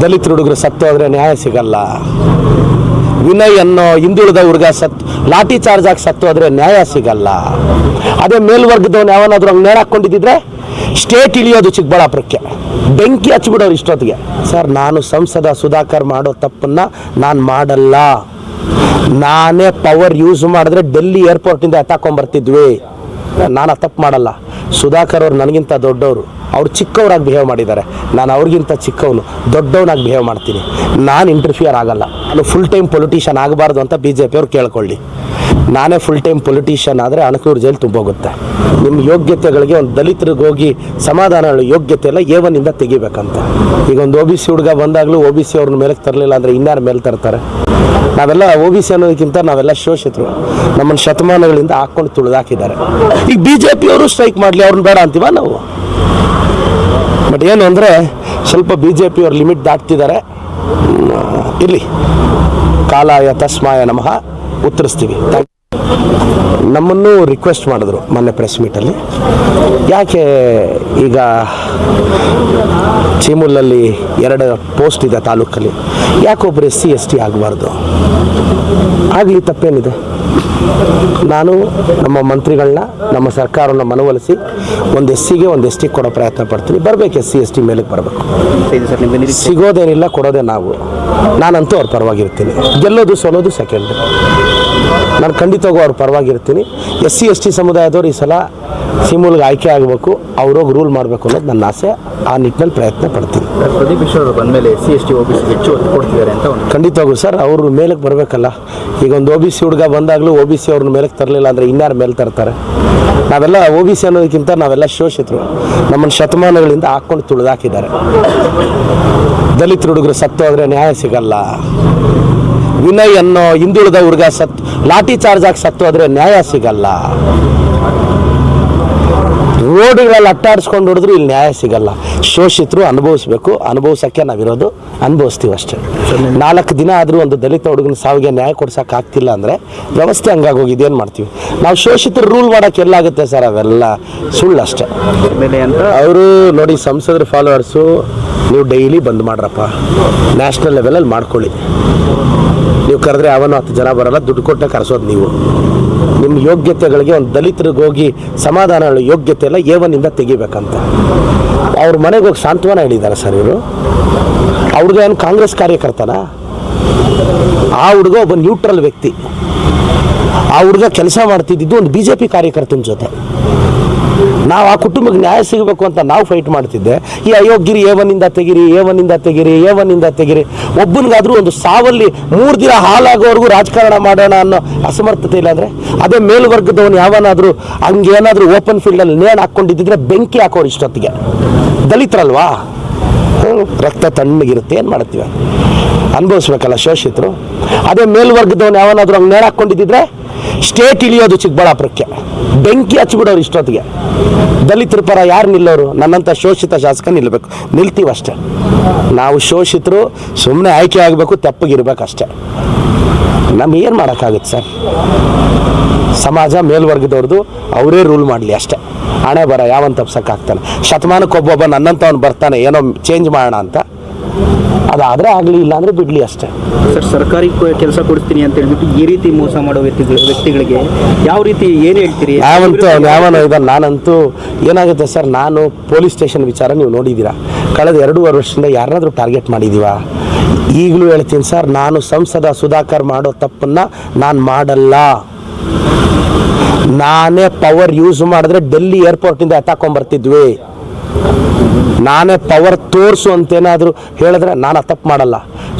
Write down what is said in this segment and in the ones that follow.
ದಲಿತ ಹುಡುಗರು ಸತ್ತು ಹೋದ್ರೆ ನ್ಯಾಯ ಸಿಗಲ್ಲ. ವಿನಯ್ ಅನ್ನೋ ಹಿಂದುಳಿದ ಹುಡುಗ ಸತ್ ಲಾಠಿ ಚಾರ್ಜ್ ಆಗಿ ಸತ್ತು ನ್ಯಾಯ ಸಿಗಲ್ಲ. ಅದೇ ಮೇಲ್ವರ್ಗದವನು ಯಾವನಾದ್ರೂ ಹಂಗೆ ನೇರ ಸ್ಟೇಟ್ ಇಳಿಯೋದು ಚಿಕ್ಕಬಳ್ಳಾಪುರಕ್ಕೆ. ಬೆಂಕಿ ಹಚ್ಚಿಬಿಡೋರು ಇಷ್ಟೊತ್ತಿಗೆ. ಸರ್, ನಾನು ಸಂಸದ ಸುಧಾಕರ್ ಮಾಡೋ ತಪ್ಪನ್ನ ನಾನು ಮಾಡಲ್ಲ. ನಾನೇ ಪವರ್ ಯೂಸ್ ಮಾಡಿದ್ರೆ ಡೆಲ್ಲಿ ಏರ್ಪೋರ್ಟಿಂದ ಎತ್ತಾಕೊಂಬರ್ತಿದ್ವಿ ನಾನು ತಪ್ಪು ಮಾಡಲ್ಲ. ಸುಧಾಕರ್ ಅವ್ರು ನನಗಿಂತ ದೊಡ್ಡವರು. ಅವ್ರು ಚಿಕ್ಕವರಾಗಿ ಬಿಹೇವ್ ಮಾಡಿದ್ದಾರೆ. ನಾನು ಅವ್ರಿಗಿಂತ ಚಿಕ್ಕವನು. ದೊಡ್ಡವನಾಗಿ ಬಿಹೇವ್ ಮಾಡ್ತೀನಿ. ನಾನು ಇಂಟರ್ಫಿಯರ್ ಆಗಲ್ಲ. ನಾನು ಫುಲ್ ಟೈಮ್ ಪೊಲಿಟಿಷಿಯನ್ ಆಗಬಾರ್ದು ಅಂತ ಬಿ ಜೆ ಪಿಯವ್ರು ಕೇಳ್ಕೊಳ್ಳಿ. ನಾನೇ ಫುಲ್ ಟೈಮ್ ಪೊಲಿಟಿಷಿಯನ್ ಆದರೆ ಅಣಕೂರು ಜೈಲು ತುಂಬೋಗುತ್ತೆ. ನಿಮ್ಮ ಯೋಗ್ಯತೆಗಳಿಗೆ ಒಂದು ದಲಿತರಿಗೆ ಹೋಗಿ ಸಮಾಧಾನ ಹೇಳೋ ಯೋಗ್ಯತೆ ಎಲ್ಲ ಏವನಿಂದ ತೆಗಿಬೇಕಂತ. ಈಗ ಒಂದು ಒ ಬಿ ಸಿ ಹುಡುಗ ಬಂದಾಗಲೂ ಒ ಬಿ ಸಿ ಅವ್ರನ್ನ ಮೇಲೆ ತರಲಿಲ್ಲ ಅಂದರೆ ಇನ್ಯಾರ ಮೇಲೆ ತರ್ತಾರೆ? ನಾವೆಲ್ಲ ಒ ಬಿ ಸಿ ಅನ್ನೋದಕ್ಕಿಂತ ನಾವೆಲ್ಲ ಶೋಷಿತರು. ನಮ್ಮನ್ನ ಶತಮಾನಗಳಿಂದ ಹಾಕ್ಕೊಂಡು ತುಳಿದಾಕಿದ್ದಾರೆ. ಈಗ ಬಿ ಜೆ ಪಿಯವರು ಸ್ಟ್ರೈಕ್ ಮಾಡಲಿ, ಅವ್ರನ್ನ ಬೇಡ ಅಂತೀವ ನಾವು? ಬಟ್ ಏನು ಅಂದರೆ, ಸ್ವಲ್ಪ ಬಿ ಜೆ ಪಿಯವ್ರು ಲಿಮಿಟ್ ದಾಟ್ತಿದ್ದಾರೆ. ಇರಲಿ. ಕಾಲಾಯ ತಸ್ಮಾಯ ನಮಃ. ಉತ್ತರಿಸ್ತೀವಿ. ನಮ್ಮನ್ನು ರಿಕ್ವೆಸ್ಟ್ ಮಾಡಿದ್ರು ಮೊನ್ನೆ ಪ್ರೆಸ್ ಮೀಟಲ್ಲಿ ಯಾಕೆ ಈಗ ಚೀಮೂಲಲ್ಲಿ ಎರಡು ಪೋಸ್ಟ್ ಇದೆ ತಾಲೂಕಲ್ಲಿ? ಯಾಕೆ ಒಬ್ಬರು ಎಸ್ ಸಿ ಎಸ್ ಟಿ ಆಗಬಾರ್ದು? ಆಗಲಿ ತಪ್ಪೇನಿದೆ. ನಾನು ನಮ್ಮ ಮಂತ್ರಿಗಳನ್ನ, ನಮ್ಮ ಸರ್ಕಾರವನ್ನು ಮನವೊಲಿಸಿ ಒಂದು ಎಸ್ ಸಿಗೆ ಒಂದು ಎಸ್ ಟಿ ಕೊಡೋ ಪ್ರಯತ್ನ ಪಡ್ತೀನಿ. ಬರಬೇಕು ಎಸ್ ಸಿ ಎಸ್ ಟಿ ಮೇಲಕ್ಕೆ ಬರಬೇಕು. ಸಿಗೋದೇನಿಲ್ಲ, ಕೊಡೋದೇ ನಾವು. ನಾನಂತೂ ಅವ್ರ ಪರವಾಗಿರ್ತೀನಿ. ಗೆಲ್ಲೋದು ಸೋಲೋದು ಸೆಕೆಂಡ್ ನಾನು ಖಂಡಿತವಾಗೂ ಅವ್ರ ಪರವಾಗಿರ್ತೀನಿ. ಎಸ್ ಸಿ ಎಸ್ ಟಿ ಸಮುದಾಯದವ್ರು ಈ ಸಲ ಸಿಮೂಲ್ಗೆ ಆಯ್ಕೆ ಆಗಬೇಕು ಅವ್ರೋಗಿ ರೂಲ್ ಮಾಡಬೇಕು ಅನ್ನೋದು ನನ್ನ ಆಸೆ. ಆ ನಿಟ್ಟಿನಲ್ಲಿ ಪ್ರಯತ್ನ ಪಡ್ತೀನಿ. ಪ್ರದೀಪ್ ಈಶ್ವರ್ ಅವರು ಬಂದ ಮೇಲೆ S C S T OBC ಹೆಚ್ಚು ಒತ್ತು ಕೊಡ್ತಿದ್ದಾರೆ ಅಂತ ಖಂಡಿತವಾಗೂ ಸರ್ ಅವರು ಮೇಲಕ್ಕೆ ಬರಬೇಕಲ್ಲ. ಈಗ ಒಂದು ಒ ಬಿ ಸಿ ಹುಡುಗ ಬಂದಾಗಲೂ ಒ ಬಿ ಸಿ ಅವ್ರನ್ನ ಮೇಲಕ್ಕೆ ತರಲಿಲ್ಲ ಅಂದರೆ ಇನ್ಯಾರು ಮೇಲೆ ತರ್ತಾರೆ? ನಾವೆಲ್ಲ ಒ ಬಿ ಸಿ ಅನ್ನೋದಕ್ಕಿಂತ ನಾವೆಲ್ಲ ಶೋಷಿತರು. ನಮ್ಮನ್ನು ಶತಮಾನಗಳಿಂದ ಹಾಕ್ಕೊಂಡು ತುಳಿದಾಕಿದ್ದಾರೆ ದಲಿತ ಹುಡುಗರು ಸತ್ತು ಹೋದ್ರೆ ನ್ಯಾಯ ಸಿಗಲ್ಲ. ವಿನಯ್ ಅನ್ನೋ ಹಿಂದುಳಿದ ಹುಡುಗ ಸತ್ ಲಾಠಿ ಚಾರ್ಜ್ ಆಗಿ ಸತ್ತು ಹೋದ್ರೆ ನ್ಯಾಯ ಸಿಗಲ್ಲ. ರೋಡ್ಗಳಲ್ಲಿ ಅಟ್ಟಾಡಿಸ್ಕೊಂಡು ಹೊಡೆದ್ರು ಇಲ್ಲಿ ನ್ಯಾಯ ಸಿಗಲ್ಲ. ಶೋಷಿತರು ಅನುಭವಿಸ್ಬೇಕು. ಅನುಭವಿಸೋಕ್ಕೆ ನಾವಿರೋದು ಅನುಭವಿಸ್ತೀವಿ ಅಷ್ಟೇ. ನಾಲ್ಕು ದಿನ ಆದರೂ ಒಂದು ದಲಿತ ಹುಡುಗನ ಸಾವಿಗೆ ನ್ಯಾಯ ಕೊಡ್ಸೋಕೆ ಆಗ್ತಿಲ್ಲ ಅಂದರೆ ವ್ಯವಸ್ಥೆ ಹಂಗಾಗೋಗಿದೆ ಏನು ಮಾಡ್ತೀವಿ. ನಾವು ಶೋಷಿತರು ರೂಲ್ ಮಾಡೋಕ್ಕೆ ಎಲ್ಲಾಗುತ್ತೆ ಸರ್ ಅವೆಲ್ಲ ಸುಳ್ಳು ಅಷ್ಟೇ ಅವರು ನೋಡಿ ಸಂಸದರ ಫಾಲೋವರ್ಸು ನೀವು ಡೈಲಿ ಬಂದ್ ಮಾಡ್ರಪ್ಪ. ನ್ಯಾಷನಲ್ ಲೆವೆಲಲ್ಲಿ ಮಾಡ್ಕೊಳ್ಳಿ. ನೀವು ಕರೆದ್ರೆ ಅವನು ಹತ್ತು ಜನ ಬರಲ್ಲ, ದುಡ್ಡು ಕೊಟ್ಟೆ ಕರೆಸೋದು ನೀವು. ನಿಮ್ಮ ಯೋಗ್ಯತೆಗಳಿಗೆ ಒಂದು ದಲಿತರಿಗೆ ಹೋಗಿ ಸಮಾಧಾನ ಯೋಗ್ಯತೆ ಎಲ್ಲ ಏವನಿಂದ ತೆಗಿಬೇಕಂತ. ಅವ್ರ ಮನೆಗೆ ಹೋಗಿ ಸಾಂತ್ವನ ಹೇಳಿದ್ದಾರೆ ಸರ್ ಇವರು. ಹುಡುಗ ಏನು ಕಾಂಗ್ರೆಸ್ ಕಾರ್ಯಕರ್ತನ? ಆ ಹುಡುಗ ಒಬ್ಬ ನ್ಯೂಟ್ರಲ್ ವ್ಯಕ್ತಿ. ಆ ಹುಡುಗ ಕೆಲಸ ಮಾಡ್ತಿದ್ದಿದ್ದು ಒಂದು ಬಿ ಜೆ ಪಿ ಕಾರ್ಯಕರ್ತನ ಜೊತೆ. ನಾವು ಆ ಕುಟುಂಬಕ್ಕೆ ನ್ಯಾಯ ಸಿಗಬೇಕು ಅಂತ ನಾವು ಫೈಟ್ ಮಾಡ್ತಿದ್ದೆ. ಈ ಅಯೋಗ್ಯರಿ ಏವನಿಂದ ತೆಗಿರಿ ಏವನಿಂದ ತೆಗಿರಿ ಏವನಿಂದ ತೆಗಿರಿ. ಒಬ್ಬನಿಗಾದ್ರೂ ಒಂದು ಸಾವಲ್ಲಿ ಮೂರು ದಿನ ಹಾಳಾಗೋವರೆಗೂ ರಾಜಕಾರಣ ಮಾಡೋಣ ಅನ್ನೋ ಅಸಮರ್ಥತೆ ಇಲ್ಲ ಅಂದರೆ? ಅದೇ ಮೇಲ್ವರ್ಗದವನು ಯಾವನಾದರೂ ಹಂಗೇನಾದರೂ ಓಪನ್ ಫೀಲ್ಡಲ್ಲಿ ನೇಣು ಹಾಕ್ಕೊಂಡಿದ್ದಿದ್ರೆ ಬೆಂಕಿ ಹಾಕೋರು ಇಷ್ಟೊತ್ತಿಗೆ. ದಲಿತರಲ್ವಾ? ರಕ್ತ ತಣ್ಣಗಿರುತ್ತೆ, ಏನು ಮಾಡ್ತೀವಿ? ಅನುಭವಿಸ್ಬೇಕಲ್ಲ ಶೋಷಿತರು. ಅದೇ ಮೇಲ್ವರ್ಗದವನು ಯಾವನಾದ್ರೂ ಹಂಗೆ ನೇರ ಸ್ಟೇಟ್ ಇಳಿಯೋದು ಚಿಕ್ಕಬಳ್ಳಾಪುರಕ್ಕೆ. ಬೆಂಕಿ ಹಚ್ಬಿಡೋರು ಇಷ್ಟೊತ್ತಿಗೆ. ದಲಿತರ ಪರ ಯಾರು ನಿಲ್ಲೋರು? ನನ್ನಂಥ ಶೋಷಿತ ಶಾಸಕ ನಿಲ್ಲಬೇಕು ನಿಲ್ತೀವಷ್ಟೇ. ನಾವು ಶೋಷಿತರು ಸುಮ್ಮನೆ ಆಯ್ಕೆ ಆಗಬೇಕು ತೆಪ್ಪಗಿರ್ಬೇಕಷ್ಟೇ ನಮ್ಗೆ ಏನು ಮಾಡೋಕ್ಕಾಗುತ್ತೆ ಸರ್? ಸಮಾಜ ಮೇಲ್ವರ್ಗದವ್ರದ್ದು ಅವರೇ ರೂಲ್ ಮಾಡಲಿ ಅಷ್ಟೇ. ಹಣೆ ಬರ ಯಾವನ್ ತಪ್ಸಕ್ಕಾಗ್ತಾನೆ. ಶತಮಾನಕ್ಕೆ ಒಬ್ಬೊಬ್ಬ ನನ್ನಂಥವ್ನು ಬರ್ತಾನೆ ಏನೋ ಚೇಂಜ್ ಮಾಡೋಣ ಅಂತ. ಅದಾದರೆ ಆಗಲಿ ಇಲ್ಲ ಅಂದರೆ ಬಿಡಲಿ ಅಷ್ಟೇ. ಸರ್ ಸರ್ಕಾರಿ ಕೆಲಸ ಕೊಡ್ತೀನಿ ಅಂತ ಹೇಳ್ಬಿಟ್ಟು ಈ ರೀತಿ ಮೋಸ ಮಾಡೋ ವ್ಯಕ್ತಿಗಳು ವ್ಯಕ್ತಿಗಳಿಗೆ ಯಾವ ರೀತಿ ಏನು ಹೇಳ್ತೀರಿ? ಯಾವಂತೂ ಯಾವನೋ ಇದ ನಾನಂತೂ ಏನಾಗುತ್ತೆ ಸರ್ ನಾನು ಪೊಲೀಸ್ ಸ್ಟೇಷನ್ ವಿಚಾರ ನೀವು ನೋಡಿದ್ದೀರಾ? ಕಳೆದ ಎರಡೂವರೆ ವರ್ಷದಿಂದ ಯಾರನ್ನಾದರೂ ಟಾರ್ಗೆಟ್ ಮಾಡಿದ್ದೀವಾ? ಈಗಲೂ ಹೇಳ್ತೀನಿ ಸರ್, ನಾನು ಸಂಸದ ಸುಧಾಕರ್ ಮಾಡೋ ತಪ್ಪನ್ನ ನಾನು ಮಾಡಲ್ಲ. ನಾನೇ ಪವರ್ ಯೂಸ್ ಮಾಡಿದ್ರೆ ಡೆಲ್ಲಿ ಏರ್ಪೋರ್ಟಿಂದ ಎತ್ತಾಕೊಂಬರ್ತಿದ್ವಿ. ನಾನೇ ಪವರ್ ತೋರಿಸು ಅಂತೇನಾದರೂ ಹೇಳಿದ್ರೆ ನಾನು ಆ ತಪ್ಪು ಮಾಡಲ್ಲ.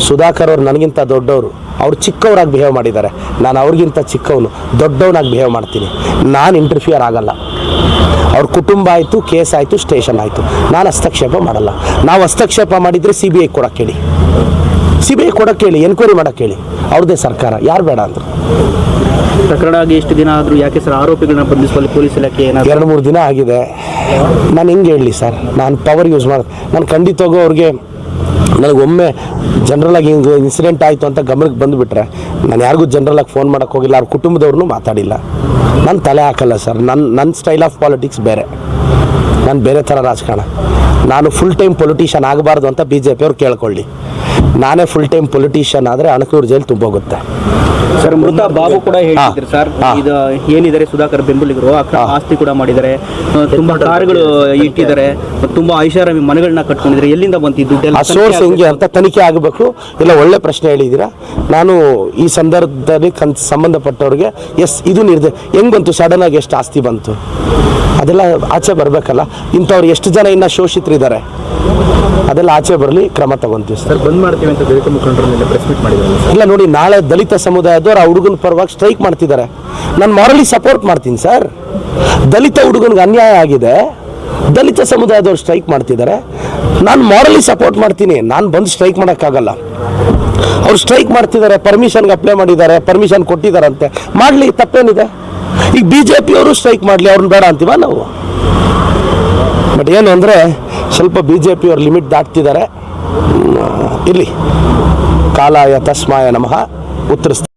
ಸುಧಾಕರ್ ಅವರು ನನಗಿಂತ ದೊಡ್ಡವರು. ಅವ್ರು ಚಿಕ್ಕವರಾಗಿ ಬಿಹೇವ್ ಮಾಡಿದ್ದಾರೆ. ನಾನು ಅವ್ರಿಗಿಂತ ಚಿಕ್ಕವನು. ದೊಡ್ಡವನಾಗಿ ಬಿಹೇವ್ ಮಾಡ್ತೀನಿ. ನಾನು ಇಂಟರ್ಫಿಯರ್ ಆಗಲ್ಲ. ಅವ್ರ ಕುಟುಂಬ ಆಯಿತು ಕೇಸ್ ಆಯಿತು ಸ್ಟೇಷನ್ ಆಯಿತು. ನಾನು ಹಸ್ತಕ್ಷೇಪ ಮಾಡಲ್ಲ. ನಾವು ಹಸ್ತಕ್ಷೇಪ ಮಾಡಿದರೆ ಸಿ ಬಿ ಐ ಕೊಡೋಕ್ಕೆ ಹೇಳಿ ಸಿ ಬಿ ಐ ಕೊಡೋಕ್ಕೆ ಹೇಳಿ ಎನ್ಕ್ವೈರಿ ಮಾಡಕ್ಕೆ ಹೇಳಿ ಅವ್ರದೇ ಸರ್ಕಾರ ಯಾರು ಬೇಡ ಅಂದರು. ಪ್ರಕರಣ ಆಗಿ ಎಷ್ಟು ದಿನ ಆದರೂ ಯಾಕೆ ಸರ್ ಆರೋಪಿಗಳನ್ನ ಬಂಧಿಸುವಲ್ಲಿ ಪೊಲೀಸ್ ಇಲಾಖೆ ಏನಾದ್ರು ಎರಡು ಮೂರು ದಿನ ಆಗಿದೆ. ನಾನು ಹೆಂಗೆ ಹೇಳಲಿ ಸರ್? ನಾನು ಪವರ್ ಯೂಸ್ ಮಾಡಿ ನಾನು ಖಂಡಿತವಾಗೂ ಅವ್ರಿಗೆ ನನಗೊಮ್ಮೆ ಜನರಲಾಗಿ ಹಿಂಗೆ ಇನ್ಸಿಡೆಂಟ್ ಆಯಿತು ಅಂತ ಗಮನಕ್ಕೆ ಬಂದುಬಿಟ್ರೆ ನಾನು ಯಾರಿಗೂ ಜನರಲಾಗಿ ಫೋನ್ ಮಾಡೋಕ್ಕೆ ಹೋಗಿಲ್ಲ ಅವ್ರ ಕುಟುಂಬದವ್ರನ್ನೂ ಮಾತಾಡಿಲ್ಲ. ನಾನು ತಲೆ ಹಾಕಲ್ಲ ಸರ್. ನನ್ನ ನನ್ನ ಸ್ಟೈಲ್ ಆಫ್ ಪಾಲಿಟಿಕ್ಸ್ ಬೇರೆ. ನಾನು ಬೇರೆ ಥರ ರಾಜಕಾರಣ. ನಾನು ಫುಲ್ ಟೈಮ್ ಪೊಲಿಟಿಷಿಯನ್ ಆಗಬಾರ್ದು ಅಂತ ಬಿ ಜೆ ಪಿಯವ್ರು ಕೇಳ್ಕೊಳ್ಳಿ. ನಾನೇ ಫುಲ್ ಟೈಮ್ ಪೊಲಿಟಿಷಿಯನ್ ಆದರೆ ಅಣಕೂರು ಜೈಲು ತುಂಬೋಗುತ್ತೆ. ಸರ್ ಮೃತ ಬಾಬು ಕೂಡ ಹೇಳಿದ್ರು. ಸರ್. ಇದು ಏನಿದ್ದಾರೆ ಸುಧಾಕರ್ ಬೆಂಬಲಿಗರು ಆಸ್ತಿ ಕೂಡ ಮಾಡಿದ್ದಾರೆ. ತುಂಬಾ ಕಾರ್ಗಳು ಇಟ್ಟಿದ್ದಾರೆ. ತುಂಬಾ ಐಷಾರಾಮಿ ಮನೆಗಳನ್ನ ಕಟ್ಕೊಂಡಿದ್ದಾರೆ. ಎಲ್ಲಿಂದ ಬಂತಿದ್ದು ಆ ಸೋರ್ಸ್ ಹೆಂಗೆ ಅಂತ ತನಿಖೆ ಆಗಬೇಕು. ಇಲ್ಲ ಒಳ್ಳೆ ಪ್ರಶ್ನೆ ಹೇಳಿದ್ದೀರಾ? ನಾನು ಈ ಸಂದರ್ಭದಲ್ಲಿ ಕನ್ ಸಂಬಂಧಪಟ್ಟವ್ರಿಗೆ ಎಸ್ ಇದು ನಿರ್ದ ಹೆಂಗ್ ಬಂತು? ಸಡನ್ ಆಗಿ ಎಷ್ಟು ಆಸ್ತಿ ಬಂತು? ಅದೆಲ್ಲ ಆಚೆ ಬರಬೇಕಲ್ಲ. ಇಂಥವ್ರು ಎಷ್ಟು ಜನ ಇನ್ನು ಶೋಷಿತರಿದ್ದಾರೆ? ಅದೆಲ್ಲ ಆಚೆ ಬರಲಿ ಕ್ರಮ ತಗೊಂತೀವಿ ಸರ್. ಬಂದ್ ಮಾಡ್ತೀವಿ ಅಂತ ದಲಿತ ಮುಖಂಡರು ಪ್ರೆಸ್ ಮೀಟ್ ಇಲ್ಲ ನೋಡಿ ನಾಳೆ ದಲಿತ ಸಮುದಾಯದವ್ರು ಆ ಹುಡುಗನ ಪರವಾಗಿ ಸ್ಟ್ರೈಕ್ ಮಾಡ್ತಿದ್ದಾರೆ. ನಾನು ಮಾರಲಿ ಸಪೋರ್ಟ್ ಮಾಡ್ತೀನಿ ಸರ್. ದಲಿತ ಹುಡುಗನಿಗೆ ಅನ್ಯಾಯ ಆಗಿದೆ. ದಲಿತ ಸಮುದಾಯದವ್ರು ಸ್ಟ್ರೈಕ್ ಮಾಡ್ತಿದ್ದಾರೆ. ನಾನು ಮಾರಲಿ ಸಪೋರ್ಟ್ ಮಾಡ್ತೀನಿ. ನಾನು ಬಂದು ಸ್ಟ್ರೈಕ್ ಮಾಡೋಕ್ಕಾಗಲ್ಲ. ಅವ್ರು ಸ್ಟ್ರೈಕ್ ಮಾಡ್ತಿದ್ದಾರೆ ಪರ್ಮಿಷನ್ಗೆ ಅಪ್ಲೈ ಮಾಡಿದ್ದಾರೆ ಪರ್ಮಿಷನ್ ಕೊಟ್ಟಿದ್ದಾರಂತೆ. ಮಾಡಲಿ ತಪ್ಪೇನಿದೆ. ಈಗ ಬಿ ಜೆ ಪಿಯವರು ಸ್ಟ್ರೈಕ್ ಮಾಡಲಿ ಅವ್ರನ್ನ ಬೇಡ ಅಂತೀವ ನಾವು? ಬಟ್ ಏನು ಅಂದರೆ ಸ್ವಲ್ಪ ಬಿ ಜೆ ಪಿಯವರು ಲಿಮಿಟ್ ದಾಟ್ತಿದ್ದಾರೆ. ಇರಲಿ ಕಾಲಾಯ ತಸ್ಮಾಯ ನಮಃ. ಉತ್ತರಿಸ್ತಾರೆ